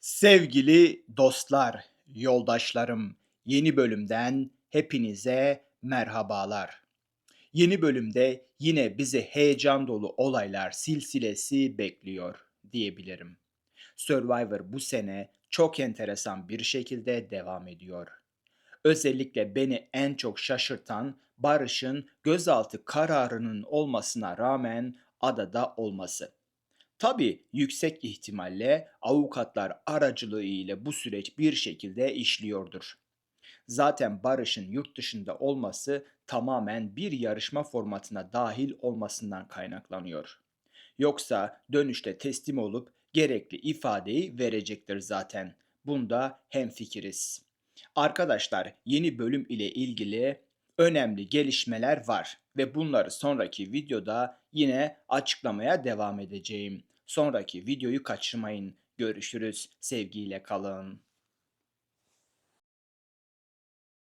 Sevgili dostlar, yoldaşlarım, yeni bölümden hepinize merhabalar. Yeni bölümde yine bizi heyecan dolu olaylar silsilesi bekliyor diyebilirim. Survivor bu sene çok enteresan bir şekilde devam ediyor. Özellikle beni en çok şaşırtan Barış'ın gözaltı kararının olmasına rağmen adada olması. Tabii yüksek ihtimalle avukatlar aracılığı ile bu süreç bir şekilde işliyordur. Zaten Barış'ın yurt dışında olması tamamen bir yarışma formatına dahil olmasından kaynaklanıyor. Yoksa dönüşte teslim olup gerekli ifadeyi verecektir zaten. Bunda hemfikiriz. Arkadaşlar yeni bölüm ile ilgili önemli gelişmeler var ve bunları sonraki videoda yine açıklamaya devam edeceğim. Sonraki videoyu kaçırmayın. Görüşürüz. Sevgiyle kalın.